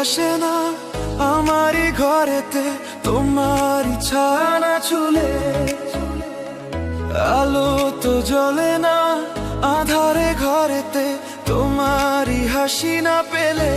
আসে না আমারই ঘরেতে তোমারই ছানা চুলে। আলো তো জ্বলে না আধারে ঘরেতে, তোমারই হাসি না পেলে।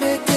started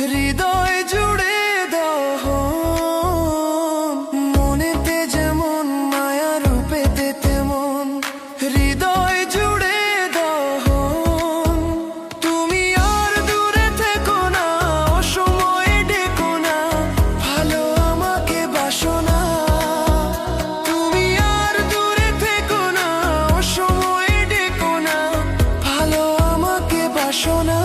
হৃদয় জুড়ে দাহ মনেতে যেমন মায়া, রূপেতে তেমন হৃদয় জুড়ে দাহ তুমি আর দূরে থেকো না, অসময়ে ডেকো না, ভালো আমাকে বাসনা তুমি আর দূরে থেকো না, অসময়ে ডেকো না, ভালো আমাকে বাসনা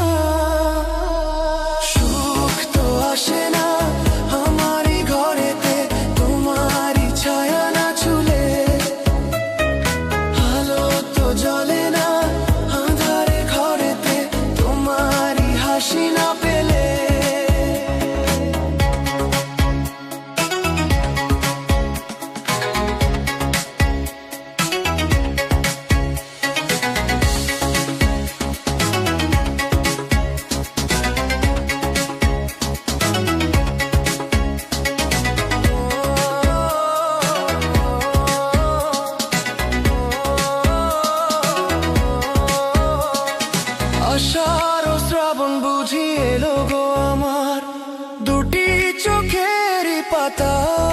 চোখের পাতা।